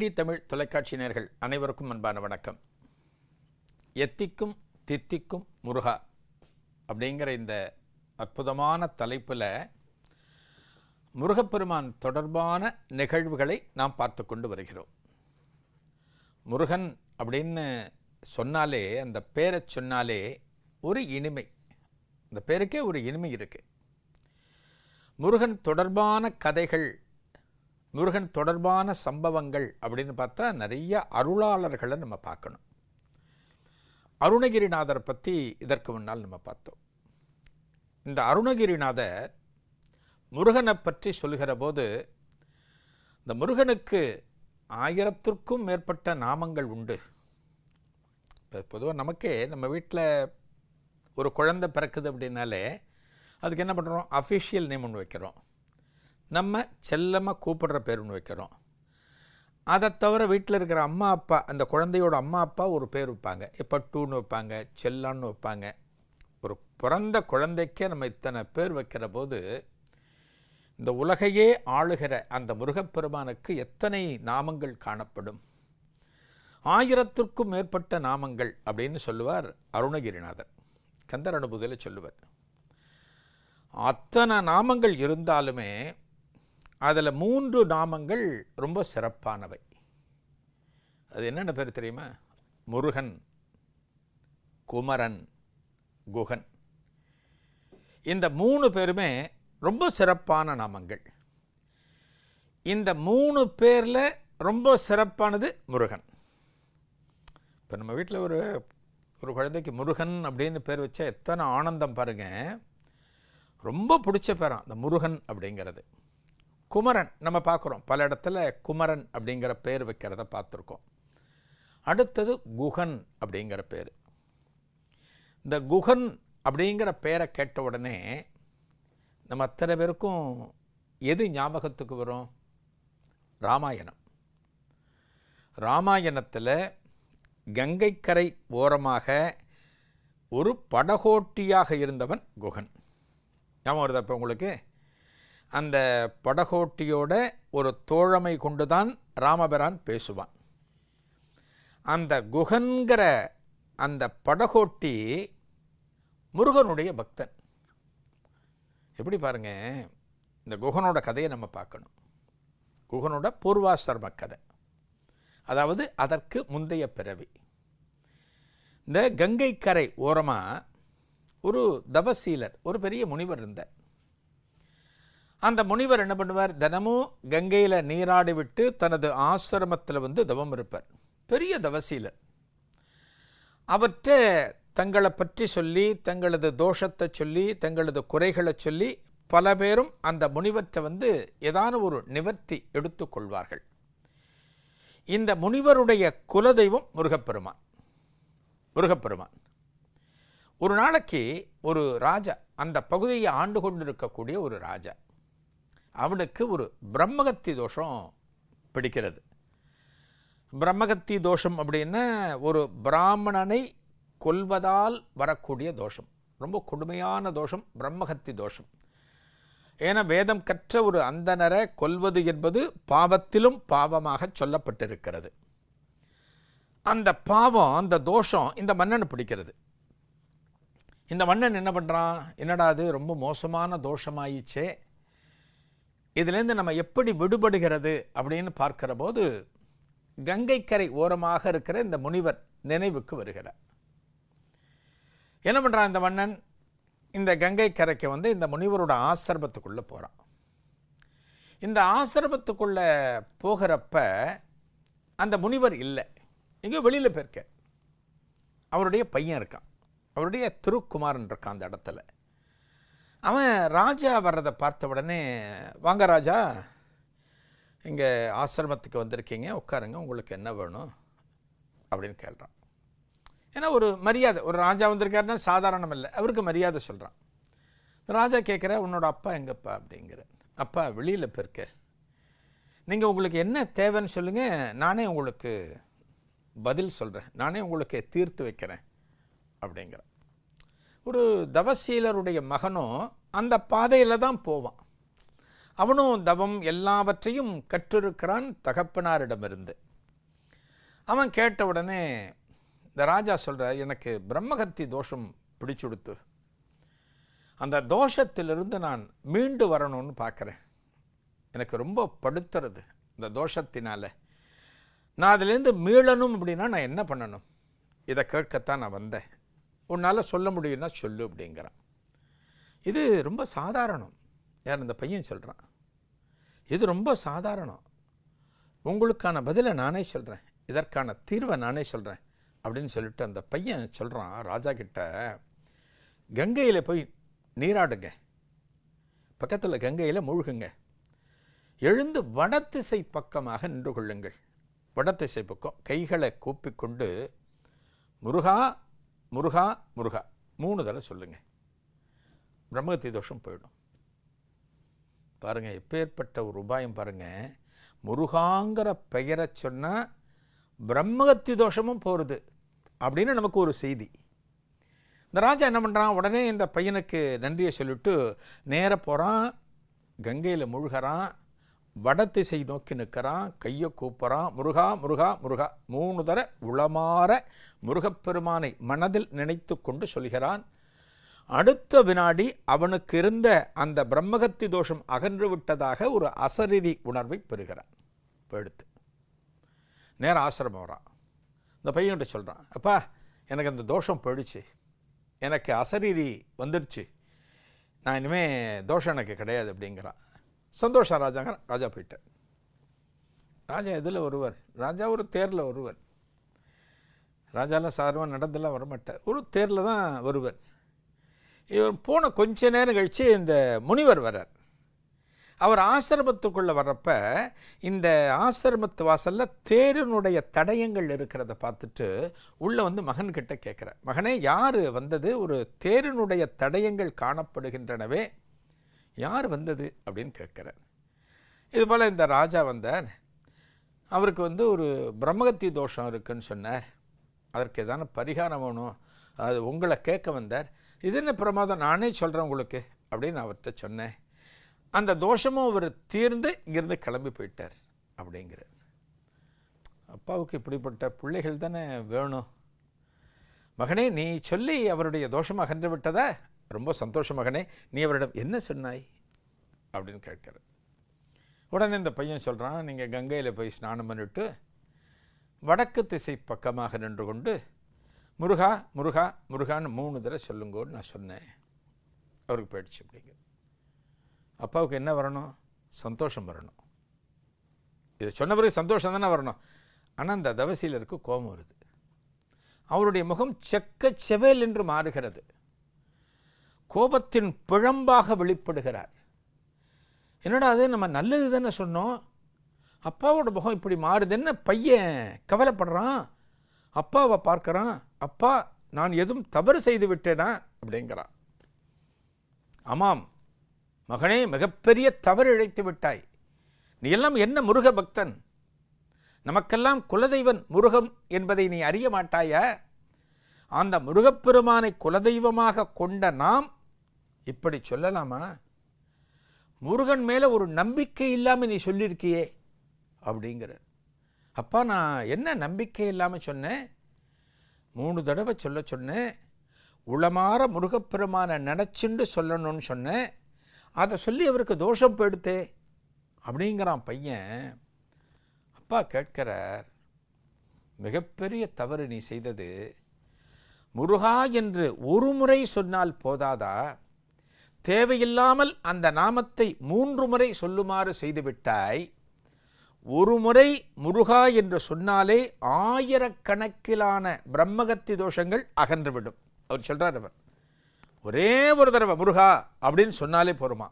DD Tamil தொலைக்காட்சி நேர்கள் அனைவருக்கும் அன்பான வணக்கம். எத்திக்கும் தித்திக்கும் முருகா அப்படிங்கிற இந்த அற்புதமான தலைப்பில் முருகப்பெருமான் தொடர்பான நிகழ்வுகளை நாம் பார்த்து கொண்டு வருகிறோம். முருகன் அப்படின்னு சொன்னாலே அந்த பேரை சொன்னாலே ஒரு இனிமை. அந்த பேருக்கே ஒரு இனிமை இருக்குது முருகன் தொடர்பான கதைகள் முருகன் தொடர்பான சம்பவங்கள் அப்படின்னு பார்த்தா நிறைய அருளாளர்களை நம்ம பார்க்கணும். அருணகிரிநாதர் பற்றி இதற்கு முன்னால் நம்ம பார்த்தோம். இந்த அருணகிரிநாதர் முருகனை பற்றி சொல்கிற போது இந்த முருகனுக்கு ஆயிரத்திற்கும் மேற்பட்ட நாமங்கள் உண்டு. இப்போ பொதுவாக நமக்கே நம்ம வீட்டில் ஒரு குழந்தை பிறக்குது அப்படின்னாலே அதுக்கு என்ன பண்ணுறோம் அஃபிஷியல் நேம் ஒன்று வைக்கிறோம். நம்ம செல்லமாக கூப்பிடுற பேர் ஒன்று வைக்கிறோம். அதை தவிர வீட்டில் இருக்கிற அம்மா அப்பா அந்த குழந்தையோட அம்மா அப்பா ஒரு பேர் வைப்பாங்க. இப்போ டூன்னு வைப்பாங்க செல்லான்னு வைப்பாங்க. ஒரு பிறந்த குழந்தைக்கே நம்ம இத்தனை பேர் வைக்கிற போது இந்த உலகையே ஆளுகிற அந்த முருகப்பெருமானுக்கு எத்தனை நாமங்கள் காணப்படும்? ஆயிரத்திற்கும் மேற்பட்ட நாமங்கள் அப்படின்னு சொல்லுவார் அருணகிரிநாதர். கந்தர் அனுபூதியில் சொல்லுவார். அத்தனை நாமங்கள் இருந்தாலுமே அதில் மூன்று நாமங்கள் ரொம்ப சிறப்பானவை. அது என்னென்ன பேர் தெரியுமா? முருகன் குமரன் குகன். இந்த மூணு பேருமே ரொம்ப சிறப்பான நாமங்கள். இந்த மூணு பேரில் ரொம்ப சிறப்பானது முருகன். இப்போ நம்ம வீட்டில் ஒரு ஒரு குழந்தைக்கு முருகன் அப்படின்னு பேர் வச்சா எத்தனை ஆனந்தம் பாருங்க. ரொம்ப பிடிச்ச பேரான் இந்த முருகன் அப்படிங்கிறது. குமரன் நம்ம பார்க்குறோம். பல இடத்துல குமரன் அப்படிங்கிற பேர் வைக்கிறத பார்த்துருக்கோம். அடுத்தது குகன் அப்படிங்கிற பேர். இந்த குகன் அப்படிங்கிற பேரை கேட்ட உடனே நம்ம அத்தனை பேருக்கும் எது ஞாபகத்துக்கு வரும்? ராமாயணம். ராமாயணத்தில் கங்கைக்கரை ஓரமாக ஒரு படகோட்டியாக இருந்தவன் குகன். ஞாபகம் வருது இப்போ உங்களுக்கு? அந்த படகோட்டியோட ஒரு தோழமை கொண்டு தான் ராமபிரான் பேசுவான். அந்த குகன்கிற அந்த படகோட்டி முருகனுடைய பக்தன். எப்படி பாருங்க இந்த குகனோட கதையை நம்ம பார்க்கணும். குகனோட பூர்வாசிரம கதை. அதாவது அதற்கு முந்தைய பிறவி. இந்த கங்கை கரை ஓரமாக ஒரு தபசீலர் ஒரு பெரிய முனிவர் இருந்தார். அந்த முனிவர் என்ன பண்ணுவார்? தினமும் கங்கையில் நீராடி விட்டு தனது ஆசிரமத்தில் வந்து தவம் இருப்பார். பெரிய தவசீலர். அவற்றை தங்களை பற்றி சொல்லி தங்களது தோஷத்தை சொல்லி தங்களது குறைகளை சொல்லி பல பேரும் அந்த முனிவற்றை வந்து ஏதான ஒரு நிவர்த்தி எடுத்துக்கொள்வார்கள் இந்த முனிவருடைய குலதெய்வம் முருகப்பெருமான். முருகப்பெருமான். ஒரு நாளைக்கு ஒரு ராஜா அந்த பகுதியை ஆண்டு கொண்டிருக்கக்கூடிய ஒரு ராஜா. அவனுக்கு ஒரு பிரம்மகத்தி தோஷம் பிடிக்கிறது. பிரம்மகத்தி தோஷம் அப்படின்னா ஒரு பிராமணனை கொல்வதால் வரக்கூடிய தோஷம். ரொம்ப கொடுமையான தோஷம் பிரம்மகத்தி தோஷம். ஏன்னா வேதம் கற்ற ஒரு அந்தனரை கொல்வது என்பது பாவத்திலும் பாவமாக சொல்லப்பட்டிருக்கிறது. அந்த பாவம் அந்த தோஷம் இந்த மன்னனை பிடிக்கிறது. இந்த மன்னன் என்ன பண்ணுறான் என்னடா அது ரொம்ப மோசமான தோஷமாயிச்சே. இதுலேருந்து நம்ம எப்படி விடுபடுகிறது அப்படின்னு பார்க்கிற போது கங்கைக்கரை ஓரமாக இருக்கிற இந்த முனிவர் நினைவுக்கு வருகிறார். என்ன பண்ணுறான் இந்த மன்னன்? இந்த கங்கை கரைக்கு வந்து இந்த முனிவரோட ஆசிரமத்துக்குள்ளே போகிறான் இந்த ஆசிரமத்துக்குள்ளே போகிறப்ப அந்த முனிவர் இல்லை. எங்கேயோ வெளியில் போயிருக்க அவருடைய பையன் இருக்கான். அவருடைய திருக்குமாரன் இருக்கான் அந்த இடத்துல. அவன் ராஜா வர்றதை பார்த்த உடனே வாங்க ராஜா இங்கே ஆசிரமத்துக்கு வந்திருக்கீங்க உட்காருங்க உங்களுக்கு என்ன வேணும்? அப்படின்னு கேள்றான். ஏன்னா ஒரு மரியாதை ஒரு ராஜா வந்திருக்காருன்னா சாதாரணம் இல்லை அவருக்கு மரியாதை சொல்கிறான் ராஜா கேட்குற உன்னோட அப்பா எங்கப்பா? அப்படிங்கிற அப்பா வெளியில் போயிருக்கார். நீங்கள் உங்களுக்கு என்ன தேவைன்னு சொல்லுங்கள் நானே உங்களுக்கு பதில் சொல்கிறேன் நானே உங்களுக்கு தீர்த்து வைக்கிறேன் அப்படிங்கிற ஒரு தவசீலருடைய மகனும் அந்த பாதையில் தான் போவான். அவனும் தவம் எல்லாவற்றையும் கற்றிருக்கிறான் தகப்பனாரிடமிருந்து. அவன் கேட்ட உடனே இந்த ராஜா சொல்கிற எனக்கு பிரம்மகத்தி தோஷம் பிடிச்சுடுத்து. அந்த தோஷத்திலிருந்து நான் மீண்டு வரணும்னு பார்க்குறேன் எனக்கு ரொம்ப படுத்துறது இந்த தோஷத்தினால். நான் அதுலேருந்து மீளணும் அப்படின்னா நான் என்ன பண்ணணும்? இதை கேட்கத்தான் நான் வந்தேன். உன்னால் சொல்ல முடியும்னா சொல்லு அப்படிங்கிறான். இது ரொம்ப சாதாரணம். யார் இந்த பையன் சொல்கிறான் இது ரொம்ப சாதாரணம். உங்களுக்கான பதிலை நானே சொல்கிறேன் இதற்கான தீர்வை நானே சொல்கிறேன் அப்படின்னு சொல்லிட்டு அந்த பையன் சொல்கிறான் ராஜா கிட்ட கங்கையில் போய் நீராடுங்க. பக்கத்தில் கங்கையில் மூழ்குங்க. எழுந்து வடதிசை பக்கமாக நின்று கொள்ளுங்கள். வடதிசை பக்கம் கைகளை கூப்பிக்கொண்டு முருகா முருகா முருகா. மூணு தடவை சொல்லுங்கள் பிரம்மகத்தி தோஷம் போயிடும். பாருங்கள் எப்பேற்பட்ட ஒரு உபாயம் பாருங்கள் முருகாங்கிற பெயரை சொன்னால் பிரம்மகத்தி தோஷமும் போகிறது அப்படின்னு நமக்கு ஒரு செய்தி. இந்த ராஜா என்ன பண்ணுறான் உடனே இந்த பையனுக்கு நன்றியை சொல்லிவிட்டு நேர போகிறான் கங்கையில் முழுகிறான் வடதிசை நோக்கி நிற்கிறான் கையை கூப்பிட்றான் முருகா முருகா முருகா மூணு தர உளமாற முருகப்பெருமானை மனதில் நினைத்து கொண்டு சொல்கிறான். அடுத்த வினாடி அவனுக்கு இருந்த அந்த பிரம்மகத்தி தோஷம் அகன்று விட்டதாக ஒரு அசரிரி உணர்வை பெறுகிறான். இப்போ எடுத்து. நேரம் ஆசிரமம் வரான். இந்த பையன்கிட்ட சொல்கிறான் அப்பா எனக்கு அந்த தோஷம் போயிடுச்சு. எனக்கு அசரீரி வந்துடுச்சு. நான் இனிமேல் தோஷம் எனக்கு கிடையாது அப்படிங்கிறான். சந்தோஷம் ராஜாங்க ராஜா போயிட்டார். ராஜா எதில் ஒருவர் ராஜா ஒரு தேரில் ஒருவர் ராஜாலாம் சாதாரணமாக நடந்தெல்லாம் வரமாட்டார். ஒரு தேரில் தான் வருவர். இவர் போன கொஞ்ச நேரம் கழித்து இந்த முனிவர் வரார். அவர் ஆசிரமத்துக்குள்ளே வர்றப்ப இந்த ஆசிரமத்து வாசலில் தேரினுடைய தடயங்கள் இருக்கிறத பார்த்துட்டு உள்ளே வந்து மகன்கிட்ட கேட்குறார். மகனே யார் வந்தது? ஒரு தேரினுடைய தடயங்கள் காணப்படுகின்றனவே. யார் வந்தது அப்படின்னு கேட்குறார் இது போல் இந்த ராஜா வந்தார். அவருக்கு வந்து ஒரு பிரம்மகத்தி தோஷம் இருக்குன்னு சொன்னார். அதற்கு எதான பரிகாரம் வேணும்? அது உங்களை கேட்க வந்தார். இது என்ன பிரமாதம்? நானே சொல்கிறேன் உங்களுக்கு அப்படின்னு அவர்கிட்ட சொன்னேன். அந்த தோஷமும் அவர் தீர்ந்து இங்கேருந்து கிளம்பி போயிட்டார் அப்படிங்கிறார். அப்பாவுக்கு இப்படிப்பட்ட பிள்ளைகள் தானே வேணும். மகனே நீ சொல்லி அவருடைய தோஷம் அகன்று விட்டதா? ரொம்ப சந்தோஷ மகனே நீ அவரிடம் என்ன சொன்னாய்? அப்படின்னு கேட்கிற உடனே இந்த பையன் சொல்கிறான் நீங்கள் கங்கையில் போய் ஸ்நானம் பண்ணிட்டு வடக்கு திசை பக்கமாக நின்று கொண்டு முருகா முருகா முருகான்னு மூணு தடவை சொல்லுங்கன்னு நான் சொன்னேன். அவருக்கு போயிடுச்சு அப்படிங்க. அப்பாவுக்கு என்ன வரணும்? சந்தோஷம் வரணும். இதை சொன்ன பிறகு சந்தோஷம் தானே வரணும். ஆனால் அந்த தவசியில் இருக்க கோபம் வருது. அவருடைய முகம் செக்க செவேல் என்று மாறுகிறது. கோபத்தின் பிழம்பாக வெளிப்படுகிறார். என்னடா அது? நம்ம நல்லது தானே சொன்னோம். அப்பாவோட முகம் இப்படி மாறுதுன்னு பையன் கவலைப்படுறான்? அப்பாவை பார்க்கறான். அப்பா நான் எதுவும் தவறு செய்து விட்டேனா? அப்படிங்கிறான். ஆமாம். மகனே மிகப்பெரிய தவறு இழைத்து விட்டாய். நீ எல்லாம் என்ன முருக பக்தன்? நமக்கெல்லாம் குலதெய்வன் முருகம் என்பதை நீ அறிய மாட்டாயா? அந்த முருகப்பெருமானை குலதெய்வமாக கொண்ட நாம் இப்படி சொல்லலாமா? முருகன் மேலே ஒரு நம்பிக்கை இல்லாமல் நீ சொல்லியிருக்கியே அப்படிங்கிற அப்பா நான் என்ன நம்பிக்கை இல்லாமல் சொன்னேன்? மூணு தடவை சொல்ல சொன்னேன். உளமாற முருகப்பெருமானை நினச்சிண்டு சொல்லணும்னு சொன்னேன். அதை சொல்லி அவருக்கு தோஷம் போயிடுத்தே அப்படிங்கிறான் பையன். அப்பா கேட்கிறார் மிகப்பெரிய தவறு நீ செய்தது. முருகா என்று ஒரு முறை சொன்னால் போதாதா? தேவையில்லாமல் அந்த நாமத்தை மூன்று முறை சொல்லுமாறு செய்துவிட்டாய் ஒரு முறை முருகா என்று சொன்னாலே ஆயிரக்கணக்கிலான பிரம்மகத்தி தோஷங்கள் அகன்றுவிடும். அவர் சொல்றார் அவர் ஒரே ஒரு தடவை முருகா அப்படின்னு சொன்னாலே போருமா?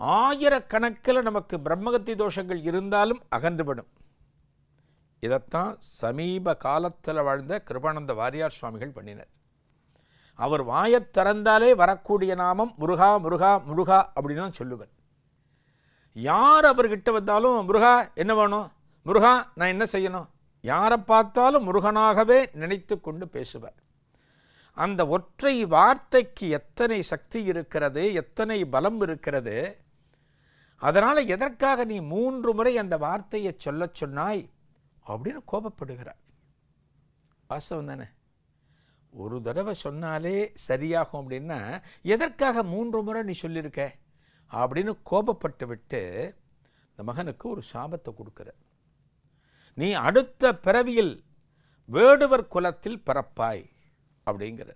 ஆயிரக்கணக்கில் நமக்கு பிரம்மகத்தி தோஷங்கள் இருந்தாலும் அகன்றுவிடும். இதைத்தான் சமீப காலத்தில் வாழ்ந்த கிருபானந்த வாரியார் சுவாமிகள் பண்ணினர். அவர் வாயத் திறந்தாலே வரக்கூடிய நாமம் முருகா முருகா முருகா அப்படின்னு தான் சொல்லுவர். யார் அவர்கிட்ட வந்தாலும் முருகா என்ன வேணும்? முருகா நான் என்ன செய்யணும்? யாரை பார்த்தாலும் முருகனாகவே நினைத்து கொண்டு பேசுவார். அந்த ஒற்றை வார்த்தைக்கு எத்தனை சக்தி இருக்கிறது எத்தனை பலம் இருக்கிறது அதனால் எதற்காக நீ மூன்று முறை அந்த வார்த்தையை சொல்லச் சொன்னாய் அப்படின்னு கோபப்படுகிறார். வாசவம் தானே? ஒரு தடவை சொன்னாலே சரியாகும் அப்படின்னா எதற்காக மூன்று முறை நீ சொல்லியிருக்க? அப்படின்னு கோபப்பட்டு விட்டு இந்த மகனுக்கு ஒரு சாபத்தை கொடுக்குற நீ அடுத்த பிறவியில் வேடுவர் குலத்தில் பிறப்பாய் அப்படிங்கிற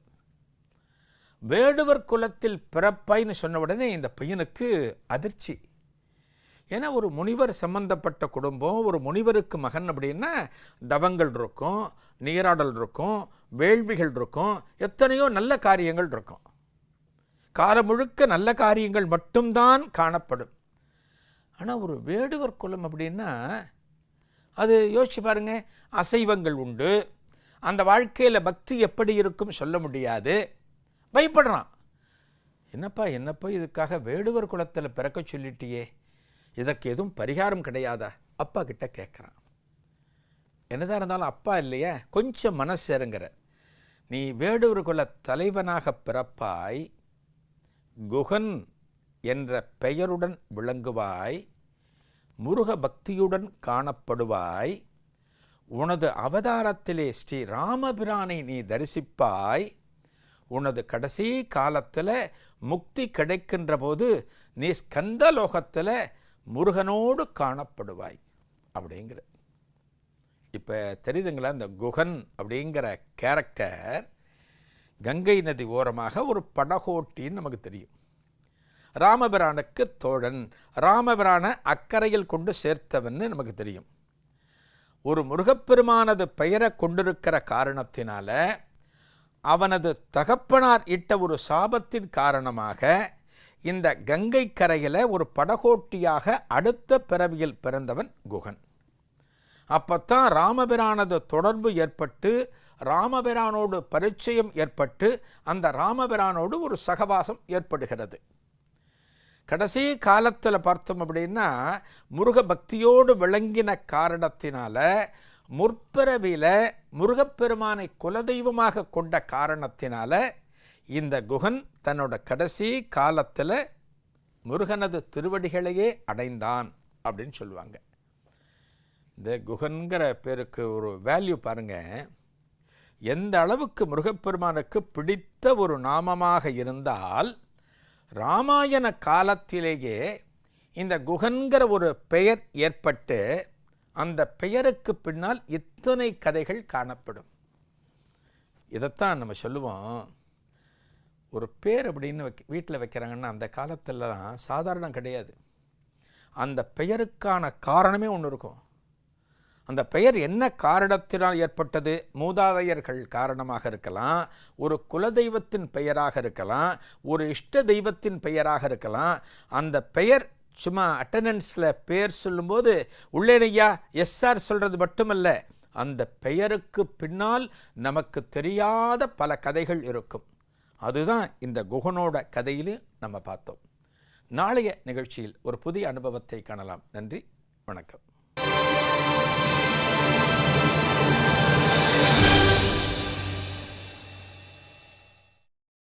வேடுவர் குலத்தில் பிறப்பாய்ன்னு சொன்ன உடனே இந்த பையனுக்கு அதிர்ச்சி. ஏன்னா ஒரு முனிவர் சம்பந்தப்பட்ட குடும்பம் ஒரு முனிவருக்கு மகன் அப்படின்னா தவங்கள் இருக்கும் நீராடல் இருக்கும் வேள்விகள் இருக்கும். எத்தனையோ நல்ல காரியங்கள் இருக்கும். காலம் முழுக்க நல்ல காரியங்கள் மட்டும்தான் காணப்படும். ஆனால் ஒரு வேடுவர் குலம் அப்படின்னா அது யோசிச்சு பாருங்க அசைவங்கள் உண்டு. அந்த வாழ்க்கையில் பக்தி எப்படி இருக்கும் சொல்ல முடியாது. பயப்படுறான். என்னப்பா என்னப்பா இதுக்காக வேடுவர் குலத்தில் பிறக்க சொல்லிட்டியே? இதற்கு எதுவும் பரிகாரம் கிடையாதா? அப்பா கிட்ட கேட்குறான் என்னதான் இருந்தாலும் அப்பா இல்லையா? கொஞ்சம் மனசு இறங்குற நீ வேடுவர் குல தலைவனாக பிறப்பாய் குகன் என்ற பெயருடன் விளங்குவாய் முருக பக்தியுடன் காணப்படுவாய் உனது அவதாரத்திலே ஸ்ரீ ராமபிரானை நீ தரிசிப்பாய் உனது கடைசி காலத்தில் முக்தி கிடைக்கின்ற போது நீ ஸ்கந்தலோகத்தில் முருகனோடு காணப்படுவாய். அப்படிங்கிற இப்போ தெரியுதுங்களா? இந்த குகன் அப்படிங்கிற கேரக்டர் கங்கை நதி ஓரமாக ஒரு படகோட்டின்னு நமக்கு தெரியும். ராமபிரானுக்கு தோழன் ராமபிரானை அக்கறையில் கொண்டு சேர்த்தவன்னு நமக்கு தெரியும். ஒரு முருகப்பெருமானது பெயரை கொண்டிருக்கிற காரணத்தினால அவனது தகப்பனார் இட்ட ஒரு சாபத்தின் காரணமாக இந்த கங்கை கரையில் ஒரு படகோட்டியாக அடுத்த பிறவியில் பிறந்தவன் குகன். அப்பத்தான் ராமபிரானது தொடர்பு ஏற்பட்டு ராமபிரானோடு பரிச்சயம் ஏற்பட்டு அந்த ராமபிரானோடு ஒரு சகவாசம் ஏற்படுகிறது. கடைசி காலத்தில் பார்த்தோம் அப்படின்னா முருக பக்தியோடு விளங்கின காரணத்தினால முற்பிறவியில் முருகப்பெருமானை குலதெய்வமாக கொண்ட காரணத்தினால இந்த குகன் தன்னோட கடைசி காலத்தில் முருகனது திருவடிகளையே அடைந்தான் அப்படின்னு சொல்லுவாங்க. இந்த குகன்கிற பேருக்கு ஒரு வேல்யூ பாருங்கள் எந்த அளவுக்கு முருகப்பெருமானுக்கு பிடித்த ஒரு நாமமாக இருந்தால் ராமாயண காலத்திலேயே இந்த குகன்கிற ஒரு பெயர் ஏற்பட்டு அந்த பெயருக்கு பின்னால் இத்தனை கதைகள் காணப்படும். இதைத்தான் நம்ம சொல்லுவோம். ஒரு பேர் அப்படின்னு வைக்க வீட்டில் வைக்கிறாங்கன்னா அந்த காலத்தில் தான் சாதாரணம் கிடையாது. அந்த பெயருக்கான காரணமே ஒன்று இருக்கும். அந்த பெயர் என்ன காரணத்தினால் ஏற்பட்டது? மூதாதையர்கள் காரணமாக இருக்கலாம் ஒரு குலதெய்வத்தின் பெயராக இருக்கலாம் ஒரு இஷ்ட தெய்வத்தின் பெயராக இருக்கலாம். அந்த பெயர் சும்மா அட்டண்டன்ஸில் பெயர் சொல்லும்போது உள்ளேனையா எஸ்ஆர் சொல்கிறது மட்டுமல்ல அந்த பெயருக்கு பின்னால் நமக்கு தெரியாத பல கதைகள் இருக்கும். அதுதான் இந்த குகனோட கதையிலும் நம்ம பார்த்தோம். நாளைய நிகழ்ச்சியில் ஒரு புதிய அனுபவத்தை காணலாம். நன்றி வணக்கம்.